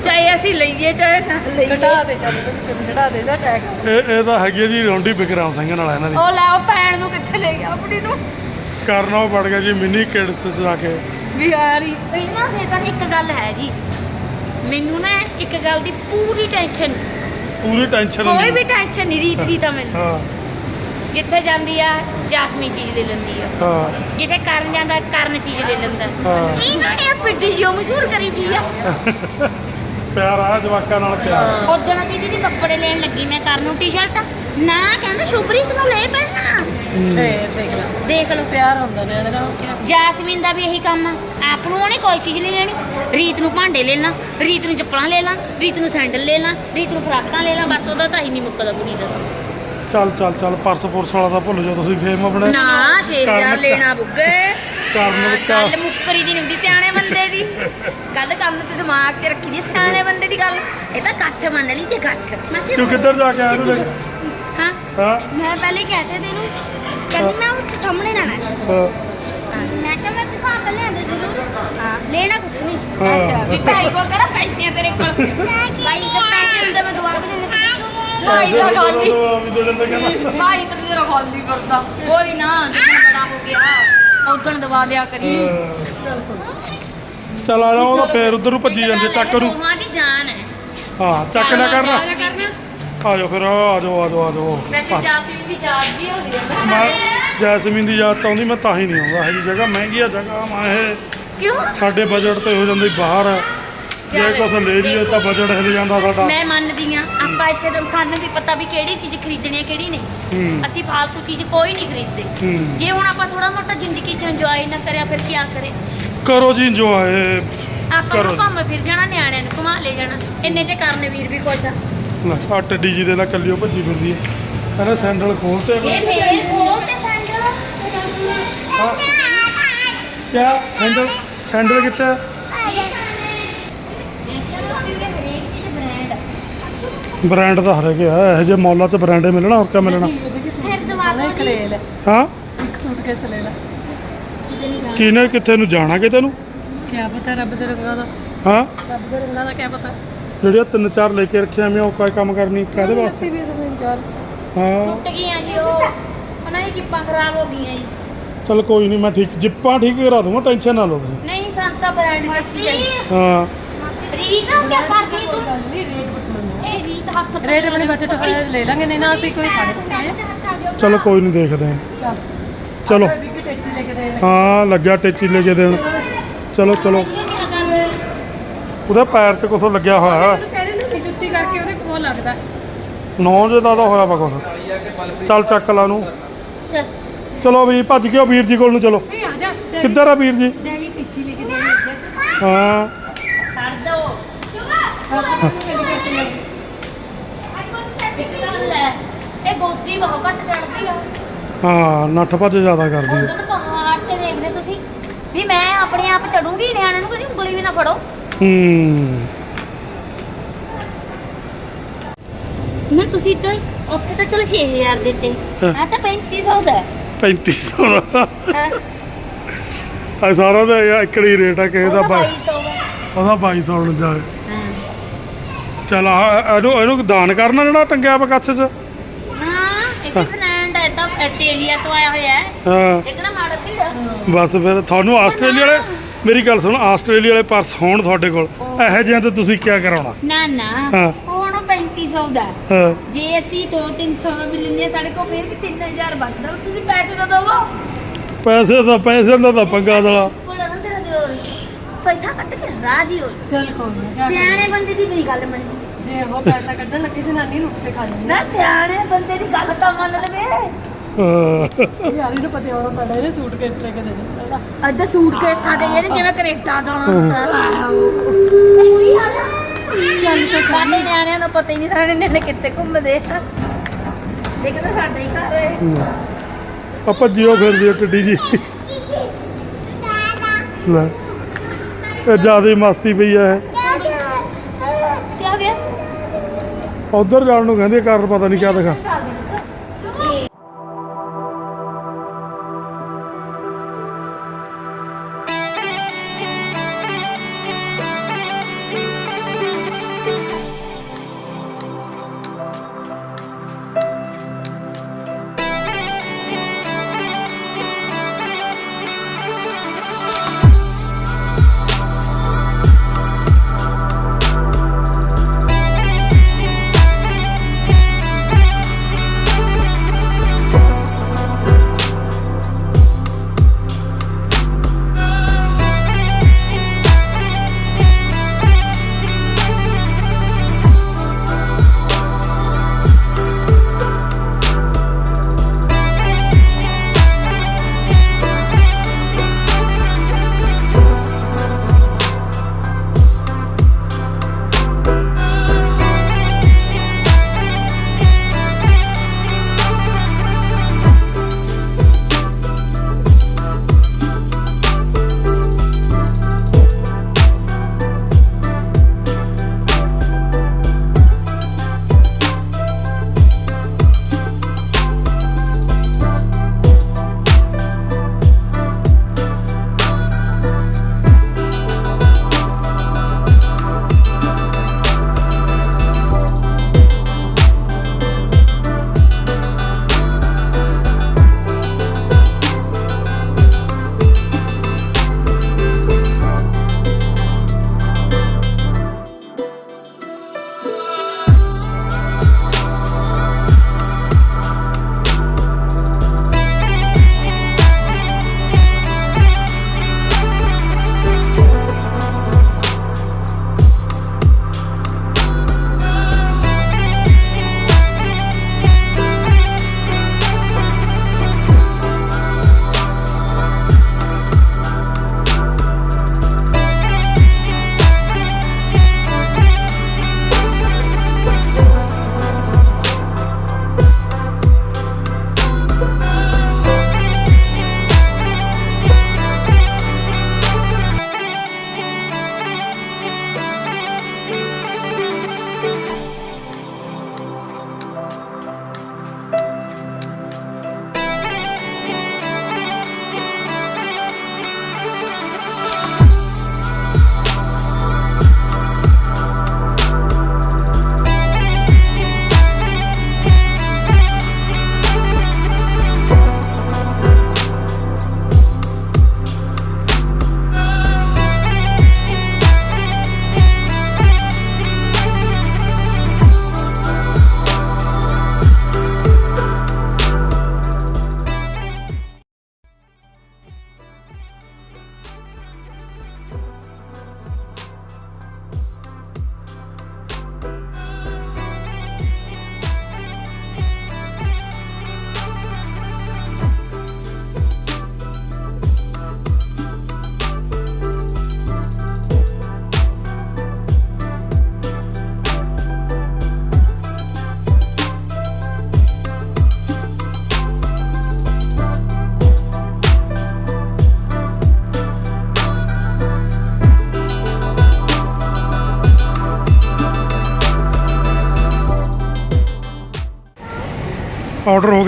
ਚਾਹੇ ਅਸੀਂ ਲਈਏ ਚਾਹੇ ਨਾ ਲਈਏ। ਘਟਾ ਦੇ ਚੱਲ ਤੂੰ ਵਿੱਚ ਘਟਾ ਦੇ ਦਾ ਟੈਗ ਇਹ ਇਹ ਤਾਂ ਹੈਗੀ ਆ ਜੀ ਰੌਂਡੀ ਬਿਕਰਾਮ ਸਿੰਘ ਨਾਲ ਇਹਨਾਂ ਦੀ। ਉਹ ਲੈ ਉਹ ਭੈਣ ਨੂੰ ਕਿੱਥੇ ਲੈ ਗਿਆ ਆਪਣੀ ਨੂੰ। ਕਰਨਾ ਉਹ ਪੜ ਗਿਆ ਜੀ ਮਿਨੀ ਕਿਡਸ ਚ ਜਾ ਕੇ। ਬਿਹਾਰੀ। ਇਹਨਾਂ ਦੇ ਤਾਂ ਇੱਕ ਗੱਲ ਹੈ ਜੀ। ਮੈਨੂੰ ਨਾ ਇੱਕ ਗੱਲ ਦੀ ਪੂਰੀ ਟੈਨਸ਼ਨ ਪੂਰੀ ਟੈਨਸ਼ਨ ਕੋਈ ਵੀ ਟੈਨਸ਼ਨ ਨਹੀਂ ਰੀਤ ਦੀ ਤਾਂ ਮੈਨੂੰ। ਹਾਂ। ਜਿੱਥੇ ਜਾਂਦੀ ਆ ਜਾਸਮੀਨ ਚੀਜ਼ ਲੈ ਲੈਂਦੀ ਆ। ਹਾਂ। ਜਿੱਥੇ ਕਰਨ ਜਾਂਦਾ ਕਰਨ ਚੀਜ਼ ਲੈ ਲੈਂਦਾ। ਹਾਂ। ਇਹਨਾਂ ਨੇ ਪਿੱਡੀ ਜੋ ਮਸ਼ਹੂਰ ਕਰੀ ਵੀ ਆ। ਪਿਆਰ ਆ ਜਵਾਕਾਂ ਨਾਲ ਪਿਆਰ। ਉਦੋਂ ਅਸੀਂ ਦੀਦੀ ਕੱਪੜੇ ਲੈਣ ਲੱਗੀ ਮੈਂ ਕਰਨ ਨੂੰ ਟੀ-ਸ਼ਰਟ ਨਾ ਕਹਿੰਦਾ ਸ਼ੁਭਰੀਤ ਨੂੰ ਲੈ ਪੈਣਾ ਫੇਰ ਦੇਖ ਲੈ। ਦੇਖ ਲਓ। ਪਿਆਰ ਹੁੰਦਾ ਨਿਆਣੇ ਦਾ ਹੋਰ ਕਿਆ ਜਾਸਮੀਨ ਦਾ ਵੀ ਇਹੀ ਕੰਮ ਆ। ਆਪ ਨੂੰ ਉਹਨੇ ਕੋਈ ਚੀਜ਼ ਨਹੀਂ ਲੈਣੀ। ਰੀਤ ਨੂੰ ਭਾਂਡੇ ਲੈ ਲਾਂ ਰੀਤ ਨੂੰ ਚੱਪਲਾਂ ਲੈ ਲਾਂ ਰੀਤ ਨੂੰ ਸੈਂਡਲ ਲੈ ਲਾਂ ਰੀਤ ਨੂੰ ਫਰਾਕਾਂ ਲੈ ਲਾਂ ਬਸ ਉਹਦਾ ਤਾਂ ਹੀ ਨਹੀਂ ਮੁੱਕਦਾ ਕੁੜੀ ਦਾ। ਚੱਲ ਚੱਲ ਚੱਲ ਪਰਸ ਪੁਰਸ ਵਾਲਾ ਤਾਂ ਭੁੱਲ ਜਾਓ ਤੁਸੀਂ ਫੇਮ ਆਪਣੇ। ਨਾ 6000 ਕਰਨ- ਲੈਣਾ ਬੁੱਗੇ। ਕਰਨ ਹਾਂ, ਕਾ ਗੱਲ ਮੁੱਕਰੀ ਦੀ ਨਹੀਂ ਹੁੰਦੀ ਸਿਆਣੇ ਬੰਦੇ ਦੀ। ਗੱਲ ਕੰਮ ਤੇ ਦਿਮਾਗ 'ਚ ਰੱਖੀ ਦੀ ਸਿਆਣੇ ਬੰਦੇ ਦੀ ਗੱਲ। ਇਹ ਤਾਂ ਇਕੱਠ ਮੰਨ ਲਈ ਤੇ ਇਕੱਠ। ਮੈਂ ਕਿੱਧਰ ਜਾ ਕੇ ਆਇਆ ਤੂੰ ਦੇਖ? ਹਾਂ। ਹਾਂ। ਮੈਂ ਪਹਿਲੇ ਕਹਤੇ ਤੈਨੂੰ ਕਹਿੰਦੀ ਮੈਂ ਉੱਥੇ ਸਾਹਮਣੇ ਲੈਣਾ ਹੈ। ਹਾਂ। ਮੈਂ ਕਿਹਾ ਮੈਂ ਦਿਖਾ ਕੇ ਲਿਆਂਦੇ ਜ਼ਰੂਰ। ਹਾਂ। ਲੈਣਾ ਕੁਛ ਨਹੀਂ। ਅੱਛਾ ਵੀ ਭਾਈ ਕੋਲ ਕਿਹੜਾ ਪੈਸੇ ਆ ਤੇਰੇ ਕੋਲ? ਭਾਈ ਦੇ ਪੈਸੇ ਹੁੰਦੇ ਮੈਂ ਦਵਾ ਕੇ ਦੇਣੇ ਭਾਈ ਦਾ ਖਾਲੀ। ਵੀ ਦੇ ਦਿੰਦੇ ਕਹਿੰਦਾ। ਭਾਈ ਤਾਂ ਤੇਰਾ ਖਾਲੀ ਕਰਦਾ ਕੋਈ ਨਾ ਜਿੰਨਾ ਬੜਾ ਹੋ ਗਿਆ ਉਦੋਂ ਦਵਾ ਦਿਆ ਕਰੀ। ਚੱਲ ਆ ਜਾਓ ਉਹ ਤਾਂ ਫੇਰ ਉਧਰ ਨੂੰ ਭੱਜੀ ਜਾਂਦੇ ਚੱਕ ਨੂੰ ਦੋਹਾਂ ਦੀ ਜਾਨ ਹੈ। ਹਾਂ ਚੱਕ ਨਾ ਕਰਨਾ। ਆ ਜਾਓ ਫਿਰ ਆ ਜਾਓ ਆ ਜਾਓ ਆ ਜਾਓ ਵੈਸੇ ਜਾਸਮੀਨ ਦੀ ਯਾਦ ਵੀ ਹੈ ਮੈਂ ਜੈਸਮੀਨ ਦੀ ਯਾਦ ਤਾਂ ਆਉਂਦੀ ਮੈਂ ਤਾਂ ਹੀ ਨਹੀਂ ਆਉਂਦਾ। ਇਹ ਜਗ੍ਹਾ ਮਹਿੰਗੀ ਆ ਜਗ੍ਹਾ ਮੈਂ ਇਹ। ਕਿਉਂ? ਸਾਡੇ ਬਜਟ ਤੇ ਹੋ ਜਾਂਦੀ ਬਾਹਰ। ਜੇ ਕੁਛ ਲੈ ਲਈਏ ਤਾਂ ਬਜਟ ਹਿੱਲ ਜਾਂਦਾ ਸਾਡਾ। ਮੈਂ ਮੰਨਦੀ ਆ ਆਪਾਂ ਇੱਥੇ ਤਾਂ ਸਾਨੂੰ ਵੀ ਪਤਾ ਵੀ ਕਿਹੜੀ ਚੀਜ਼ ਖਰੀਦਣੀ ਹੈ ਕਿਹੜੀ ਨਹੀਂ। ਹੂੰ। ਅਸੀਂ ਫालतू ਚੀਜ਼ ਕੋਈ ਨਹੀਂ ਖਰੀਦਦੇ। ਹੂੰ। ਜੇ ਹੁਣ ਆਪਾਂ ਥੋੜਾ ਮੋਟਾ ਜ਼ਿੰਦਗੀ 'ਚ ਇੰਜੋਏ ਨਾ ਕਰਿਆ ਫਿਰ ਕੀ ਕਰੇ? ਕਰੋ ਜੀ ਇੰਜੋਏ ਆਪਾਂ ਕਰੋ ਨੂੰ ਘੁੰਮ ਫਿਰ ਜਾਣਾ ਨਿਆਣਿਆਂ ਨੂੰ ਘੁਮਾ ਲੈ ਜਾਣਾ। ਇੰਨੇ ਚ ਕਰਨ ਵੀਰ ਵੀ ਕੁਛ ਆ। ਲੈ ਆ ਟੱਡੀ ਜੀ ਦੇ ਨਾਲ ਕੱਲਿਓ ਭੱਜੀ ਫਿਰਦੀ ਹੈ। ਇਹਨੇ ਸੈਂਡਲ ਖੋਲਤੇ ਇਹ ਫੇਰ ਖੋਲ ਤੇ ਸੈਂਡਲ ਹਾਂ। ਕਿਆ? ਸੈਂਡਲ ਸੈਂਡਲ ਕਿੱਥੇ? ਆ? ਬ੍ਰਾਂਡ ਤਾਂ ਹਰੇ ਗਿਆ ਇਹੋ ਜਿਹੇ ਮੌਲਾਂ 'ਚ ਬ੍ਰਾਂਡੇ ਮਿਲਣਾ ਹੋਰ ਕਿਆ ਮਿਲਣਾ? ਫਿਰ ਦਵਾ ਦਿਓ ਜੀ। ਲੈ ਲੈ ਹਾਂ? ਇੱਕ ਸੂਟਕੇਸ ਲੈ ਲੈ। ਕਿਨੇ ਕਿੱਥੇ ਨੂੰ ਜਾਣਾ ਕਿਤੇ ਨੂੰ? ਕੀ ਪਤਾ ਰੱਬ ਦੇ ਰੰਗਾਂ ਦਾ। ਹਾਂ? ਰੱਬ ਦੇ ਰੰਗਾਂ ਦਾ ਕੀ ਪਤਾ। ਜਿਹੜੀਆਂ ਤਿੰਨ ਚਾਰ ਲੈ ਕੇ ਰੱਖਿਆ ਮੈਂ ਉਹ ਕੋਈ ਕੰਮ ਕਰਨੀ ਕਾਹਦੇ ਵਾਸਤੇ? ਵੀ ਹਾਂ। ਟੁੱਟ ਗਈਆਂ ਜੀ ਉਹ। ਉਹਨਾਂ ਦੀ ਜਿੱਪਾਂ ਖਰਾਬ ਹੋ ਗਈਆਂ ਜੀ। ਚਲ ਕੋਈ ਨਹੀਂ ਮੈਂ ਠੀਕ ਜਿੱਪਾਂ ਠੀਕ ਕਰਾ ਦੂੰਗਾ ਟੈਨਸ਼ਨ ਨਾ ਲਓ ਤੁਸੀਂ। ਨਹੀਂ ਸੰਤਾ ਬ੍ਰਾਂਡ ਮਾਸੀ ਹਾਂ ਰੀਤ ਕੀ ਕਰਦੀ ਤੂੰ? ਨਹੀਂ ਰੇਟ ਪੁੱਛ ਲੈਂਦੇ ਇਹ ਰੀਤ ਹੱਥ ਰੇਟ ਆਪਣੇ ਬਜਟ ਹੋਇਆ ਲੈ ਲਾਂਗੇ ਨਹੀਂ ਨਾ ਅਸੀਂ ਕੋਈ ਫੜ ਚਲੋ ਕੋਈ ਨਹੀਂ ਦੇਖਦੇ ਚੱਲ। ਹਾਂ ਲੱਗਿਆ ਟੇਚੀ ਲੈ ਕੇ ਦੇਣ। ਚਲੋ ਚਲੋ। ਉਹਦੇ ਪੈਰ 'ਚ ਕੁਛ ਲੱਗਿਆ ਹੋਇਆ। ਮੈਨੂੰ ਕਹਿ ਰਹੇ ਨੇ ਜੁੱਤੀ ਕਰਕੇ ਉਹਦੇ ਕੋਲ ਲੱਗਦਾ। ਨੌ ਜੇ ਦਾ ਹੋਇਆ ਵਾ ਕੁਛ। ਚੱਲ ਚੱਕ ਲਾ ਨੂੰ ਚੱਲ। ਵੀ ਭੱਜ ਗਿਓ ਵੀਰ ਜੀ ਕੋਲ ਨੂੰ ਚਲੋ। ਨਹੀਂ ਆ ਜਾ। ਕਿੱਧਰ ਆ ਵੀਰ ਜੀ? ਡੈਡੀ ਪਿੱਛੇ ਲੈ ਕੇ ਦੇ। ਹਾਂ ਛੱਡ ਦੋ ਇੱਕ ਗੱਲ ਹੈ ਇਹ ਗੋਦੀ ਬਹੁਤ ਘੱਟ ਚੜਦੀ ਆ। ਹਾਂ ਨੱਠ ਭੱਜ ਜ਼ਿਆਦਾ ਕਰਦੀ ਹੈ ਪਹਾੜ ਤੇ ਦੇਖਦੇ ਤੁਸੀਂ। ਵੀ ਮੈਂ ਆਪਣੇ ਆਪ ਚੜੂੰਗੀ ਨਿਆਣੇ ਨੂੰ ਕਦੀ ਉਂਗਲੀ ਵੀ ਨਾ ਫੜੋ। ਹੂੰ। ਨਾ ਤੁਸੀਂ ਤਾਂ ਉੱਥੇ ਤਾਂ ਚਲੋ 6000 ਦਿੱਤੇ। ਹਾਂ। ਆ ਤਾਂ 3500 ਦਾ 3500 ਦਾ। ਹਾਂ। ਆ ਸਾਰਾ ਦਾ ਇਹ ਇਕੜੀ ਰੇਟ ਆ ਕਿਸੇ ਦਾ ਉਹਦਾ ਬਾ- 2200 ਦਾ। ਉਹਦਾ 2200 ਨੂੰ ਜਾਏ ਹਾਂ। ਚਲ ਆ ਇਹਨੂੰ ਇਹਨੂੰ ਦਾਨ ਕਰਨਾ ਜਿਹੜਾ ਟੰਗਿਆ ਵਾ ਕੱਛ 'ਚ। ਹਾਂ ਇਹ ਵੀ ਫਰੈਂਡ ਹੈ ਤਾਂ ਆਸਟ੍ਰੇਲੀਆ ਤੋਂ ਆਇਆ ਹੋਇਆ ਹੈ। ਹਾਂ। ਦੇਖਣਾ ਮਾੜਾ ਧੀੜਾ ਬਸ ਫਿਰ ਤੁਹਾਨੂੰ ਆਸਟ੍ਰੇਲੀਆ ਵਾਲੇ ਮੇਰੀ ਗੱਲ ਸੁਣ ਆਸਟ੍ਰੇਲੀਆ ਵਾਲੇ ਪਰਸ ਹੋਣ ਤੁਹਾਡੇ ਕੋਲ। ਇਹੋ ਜਿਹਾ ਤੇ ਤੁਸੀਂ ਕੀ ਕਰਾਉਣਾ? ਨਾ ਨਾ। ਹਾਂ। ਉਹ ਹੁਣ 3500 ਦਾ ਹੈ। ਹਾਂ। ਜੇ ਅਸੀਂ 2-300 ਦਾ ਵੀ ਲੈਂਦੇ ਹਾਂ, ਸਾਡੇ ਕੋਲ ਫਿਰ ਵੀ 3000 ਬਚਦਾ। ਤੁਸੀਂ ਪੈਸੇ ਤਾਂ ਦਵੋ। ਪੈਸੇ ਦਾ ਪੈਸੇ ਦਾ ਤਾਂ ਪੰਗਾ ਦਲਾ ਕੋਲ ਅੰਦਰ ਦਿਓ ਪੈਸਾ ਕੱਟ ਕੇ ਰਾਜੀ ਹੋ ਚੱਲ ਕੋਈ ਨਾ ਸਿਆਣੇ ਬੰਦੇ ਦੀ ਮੇਰੀ ਗੱਲ ਮੰਨੀ। ਜੇ ਉਹ ਪੈਸਾ ਕੱਢਣ ਲੱਗੀ ਜਨਾਨੀ ਨੂੰ ਕੇ ਖਾ ਲੈਂਦਾ। ਨਾ ਸਿਆਣੇ ਬੰਦੇ ਦੀ ਗੱਲ ਤਾਂ ਮੰਨ ਲਵੇ। ਹਾਂ। ਯਾਰੀ ਨੂੰ ਪਤਾ ਹੋਣਾ ਪੈਣਾ ਇਹਨੇ ਸੂਟਕੇਸ ਲੈ ਕੇ ਦੇ ਦਿੱਤਾ ਅੱਧਾ ਸੂਟ ਕੇ ਸਾਡੇ ਜਿਹੜੇ ਜਿਵੇਂ ਕਰੇਟਾ ਹੁੰਦਾ ਪੂਰੀ ਹਾਲ ਚੱਲ ਤੇ ਸਾਡੇ ਨਿਆਣਿਆਂ ਨੂੰ ਪਤਾ ਹੀ ਨਹੀਂ ਸਾਡੇ ਨਿਆਣੇ ਕਿੱਥੇ ਘੁੰਮਦੇ ਆ। ਦੇਖਦਾ ਸਾਡੇ ਹੀ ਘਰ ਹੈ। ਆ ਭੱਜਿਓ ਫਿਰਦੀ ਆ ਟੱਡੀ ਜੀ। ਲੈ। ਇਹ ਜ਼ਿਆਦਾ ਮਸਤੀ ਪਈ ਆ ਇਹ ਕੀ ਹੋ ਗਿਆ ਉਧਰ ਜਾਣ ਨੂੰ ਕਹਿੰਦੇ ਕਾਰਨ ਪਤਾ ਨਹੀਂ ਕਿਆ ਦਿਖਾ।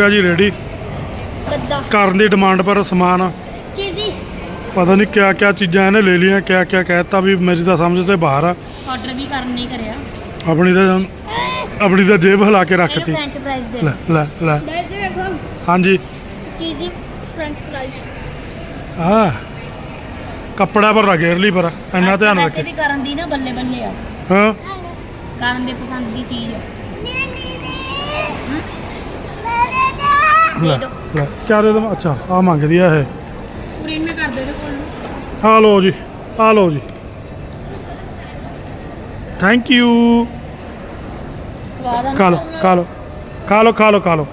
ਗਿਆ ਜੀ ਰੈਡੀ ਕਰਨ ਦੀ ਡਿਮਾਂਡ ਪਰ ਸਮਾਨ। ਚੀਜ਼ੀ। ਪਤਾ ਨਹੀਂ ਕਿਆ ਕਿਆ ਚੀਜ਼ਾਂ ਇਹਨੇ ਲੈ ਲਈਆਂ ਕਿਆ ਕਿਆ ਕਹਿਤਾ ਵੀ ਮੇਰੀ ਤਾਂ ਸਮਝ ਤੇ ਬਾਹਰ ਆ। ਆਰਡਰ ਵੀ ਕਰਨ ਨਹੀਂ ਕਰਿਆ। ਆਪਣੀ ਤਾਂ ਆਪਣੀ ਤਾਂ ਜੇਬ ਹਿਲਾ ਕੇ ਰੱਖਤੀ ਫ੍ਰੈਂਚ ਫ੍ਰਾਈਜ਼ ਦੇ। ਲੈ ਲੈ ਲੈ। ਦੇ ਦੇਖੋ ਹਾਂਜੀ। ਚੀਜ਼ੀ ਫ੍ਰੈਂਚ ਫ੍ਰਾਈਜ਼ ਹਾਂ। ਕੱਪੜਾ ਪਰ ਰਗੇਰ ਲਈ ਪਰ। ਇੰਨਾ ਧਿਆਨ ਵੈਸੇ ਰੱਖੇ ਵੀ ਕਰਨ ਦੀ ਨਾ ਬੱਲੇ ਬੱਲੇ ਆ। ਹਾਂ। ਕਰਨ ਦੇ ਪਸੰਦ ਦੀ ਚੀਜ਼ ਆ। ਹਮ? ਲੈ ਲੈ ਕਿਆ ਦੇ ਦਮ ਅੱਛਾ ਆ ਮੰਗਦੀ ਆ ਇਹ। ਪੂਰੀ ਮੈਂ ਕਰ ਦੇ ਦੇ ਕੋਲ ਆ ਲਓ ਜੀ ਆ ਲਓ ਜੀ। ਥੈਂਕ ਯੂ ਸਵਾਦ ਆ ਨਾ ਖਾ ਲਓ ਖਾ ਲਓ। ਖਾ ਲਓ ਖਾ ਲਓ ਖਾ ਲਓ।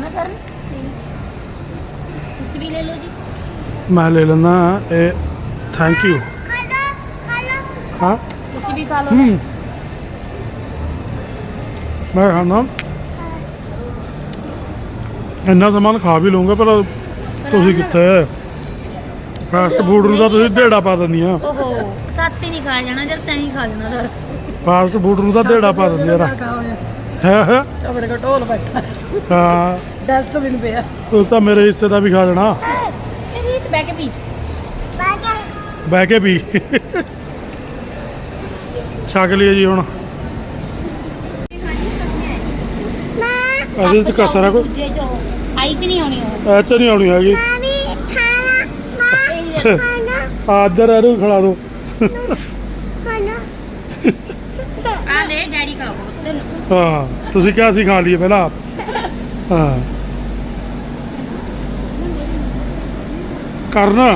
ਨਾ ਕਰਨ ਤੁਸੀਂ ਵੀ ਲੈ ਲਓ ਜੀ। ਮੈਂ ਲੈ ਲੈਣਾ ਇਹ ਥੈਂਕ ਯੂ ਹਾਂ। ਤੁਸੀਂ ਵੀ ਖਾ ਲਓ। ਹੂੰ। ਮੈਂ ਖਾਣਾ। ਇੰਨਾ ਸਮਾਨ ਖਾ ਵੀ ਲਊਂਗਾ ਪਰ ਤੁਸੀਂ ਕਿੱਥੇ ਫਾਸਟ ਫੂਡ ਨੂੰ ਤਾਂ ਤੁਸੀਂ ਢੇੜਾ ਪਾ ਦਿੰਦੀਆਂ ਓਹੋ ਸੱਤ ਹੀ ਨਹੀਂ ਖਾ ਜਾਣਾ ਜਦ ਤੈਂ ਹੀ ਖਾ ਜਾਣਾ ਸਰ। ਫਾਸਟ ਫੂਡ ਨੂੰ ਤਾਂ ਢੇੜਾ ਪਾ ਦਿੰਦੀਆਂ ਕਾ ਤਾਂ ਹੋਇਆ। ਹੈ ਹੈ? ਆਪਣੇ ਕੋਲ ਢੋਲ ਬੈਠਾ। ਹਾਂ। ਡਸਟਬਿਨ ਪਿਆ। ਤੁਸੀਂ ਤਾਂ ਮੇਰੇ ਹਿੱਸੇ ਦਾ ਵੀ ਖਾ ਇਹ ਰੀਤ ਬਹਿ ਕੇ ਪੀ। ਬਹਿ ਕੇ। ਛਕ ਲਈਏ ਜੀ ਹੁਣ। ਇਹਦੇ ਚ ਕਸਰ ਆ ਚ ਨਹੀਂ ਆਉਣੀ ਉਹ। ਐ ਚ ਨਹੀਂ ਆਉਣੀ ਹੈਗੀ। ਇਹੀ ਦੇ- ਆ ਇੱਧਰ ਇਹਨੂੰ ਖਿਲਾ ਦਿਓ ਆ ਲੈ ਡੈਡੀ ਖਾਓ ਤੈਨੂੰ ਹਾਂ ਤੁਸੀਂ ਕਿਹਾ ਸੀ ਖਾ ਲਈਏ ਪਹਿਲਾਂ ਆਪ। ਹਾਂ। ਕਰਨਾ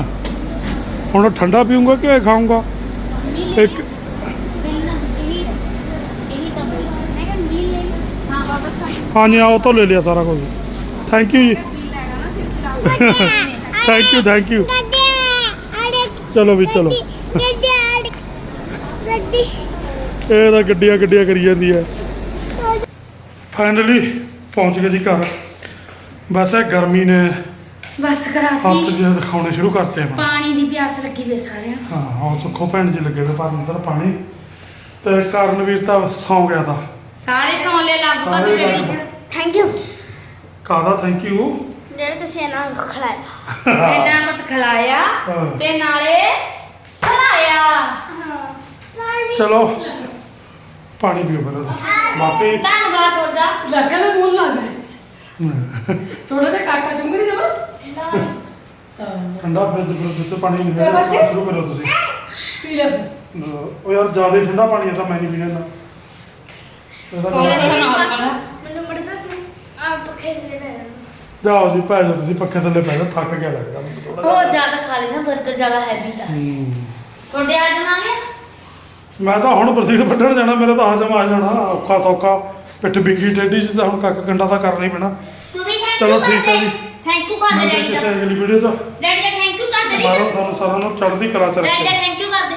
ਹੁਣ ਠੰਡਾ ਪੀਊਂਗਾ ਕਿ ਖਾਊਂਗਾ? ਇੱਕ ਪਹਿਲਾਂ ਇਹੀ ਹੈ। ਇਹੀ ਤਾਂ ਬੋਲ ਮੈਂ ਕਿਹਾ ਮੀਲ ਲੈ ਹਾਂ ਵਾਪਸ ਕਰ। ਹਾਂਜੀ ਆ ਉਹ ਤੋਂ ਲੈ ਲਿਆ ਸਾਰਾ ਕੁਝ। Thank you ji thank you thank you ਚਲੋ ਵੀ ਚਲੋ ਇਹ ਤਾਂ ਗੱਡੀਆਂ ਗੱਡੀਆਂ ਕਰੀ ਜਾਂਦੀ ਹੈ। ਫਾਈਨਲੀ ਪਹੁੰਚ ਗਏ ਜੀ ਘਰ। ਬਸ ਇਹ ਗਰਮੀ ਨੇ ਬਸ ਹੱਥ ਕਰਾਤੀ ਜਿਹੇ ਦਿਖਾਉਣੇ ਸ਼ੁਰੂ ਕਰਤੇ ਹਨ ਪਾਣੀ ਦੀ ਪਿਆਸ ਲੱਗੀ ਵੇ ਸਾਰਿਆਂ ਨੂੰ। ਹਾਂ ਹੁਣ ਸੁੱਖੋ ਭੈਣ ਜੀ ਲੱਗੇ ਵੇ ਪਰ ਅੰਦਰ ਪਾਣੀ। ਤੇ ਕਰਨਵੀਰ ਤਾਂ ਸੌਂ ਗਿਆ ਤਾਂ। ਸਾਰੇ ਸੌਂ ਲੈ ਲਗਭਗ ਸਾਰੇ ਗੱਡੀ ਲਗਭਗ। ਚ ਥੈਂਕ ਯੂ ਕਾਹਦਾ ਥੈਂਕ ਯੂ ਜਿਹੜੇ ਤੁਸੀਂ ਇਹਨਾਂ ਨੂੰ ਖਿਲਾਇਆ। ਇਹਨਾਂ ਕੁਝ ਖਿਲਾਇਆ ਹਾਂ। ਤੇ ਨਾਲੇ ਖਿਲਾਇਆ। ਚਲੋ ਪਾਣੀ ਪੀਓ ਫਿਰ ਬਾਕੀ ਧੰਨਵਾਦ ਤੁਹਾਡਾ। ਲੱਗਾ ਤਾਂ ਮੂੰਹ ਲੱਗ ਰਿਹਾ ਥੋੜਾ ਜਿਹਾ ਕਾਕਾ ਚੁੰਗੜੀ ਦੇਵਾ ਠੰਡਾ ਫ੍ਰਿਜ ਫ੍ਰਿਜ ਤੇ ਪਾਣੀ ਨਹੀਂ ਤੇ ਹੈ ਬੱਚੇ? ਸ਼ੁਰੂ ਕਰੋ ਤੁਸੀਂ। ਪੀ ਲੈ ਅਹ ਉਹ ਯਾਰ ਜ਼ਿਆਦਾ ਹੀ ਠੰਡਾ ਪਾਣੀ ਹੈ ਤਾਂ ਮੈਂ ਨਹੀਂ ਪੀਣਾ ਇਹਦਾ ਇਹਦਾ ਕੋਈ ਨਹੀਂ ਆ ਪੱਖੇ ਥੱਲੇ ਬੈ ਜਾਣਾ ਜਾਓ ਜੀ ਪੈ ਜਾਓ ਤੁਸੀਂ ਪੱਖੇ ਥੱਲੇ ਪੈ ਜਾਓ ਥੱਕ ਗਿਆ ਲੱਗਦਾ ਮੈਨੂੰ ਥੋੜਾ ਬਹੁਤ ਜ਼ਿਆਦਾ ਖਾ ਲੈਣਾ 버ਗਰ ਜ਼ਿਆਦਾ ਹੈਵੀ ਤਾਂ। ਤੁਹਾਡੇ ਆ ਜਾਣਾਗੇ ਮੈਂ ਤਾਂ ਹੁਣ ਬਰਸੀਨ ਵੱਢਣ ਜਾਣਾ ਮੇਰੇ ਤਾਂ ਹਜਮ ਆ ਜਾਣਾ ਔਖਾ ਸੌਖਾ। ਪਿੱਠ ਬਿੰਗੀ ਟੇਢੀ ਤਾਂ ਹੁਣ ਕੱਕ ਕੰਡਾ ਤਾਂ ਕਰਨਾ ਹੀ ਪੈਣਾ। ਤੂੰ ਵੀ ਥੈਂਕ ਚਲੋ ਯੂ ਠੀਕ ਹੈ ਜੀ। ਥੈਂਕ ਯੂ ਕਰ ਦੇ ਮਿਲਦੇ ਡੈਡੀ ਕਿਸੇ ਦਾ ਅਗਲੀ ਵੀਡੀਓ ਚ। ਡੈਡੀ ਦਾ ਥੈਂਕ ਯੂ ਕਰ ਦੇ ਮਾਰੋ ਤੁਹਾਨੂੰ ਸਾਰਿਆਂ ਨੂੰ ਚੜ੍ਹਦੀ ਕਲਾ ਚ ਡੈਡੀ ਦਾ ਰੱਖੇ ਥੈਂਕ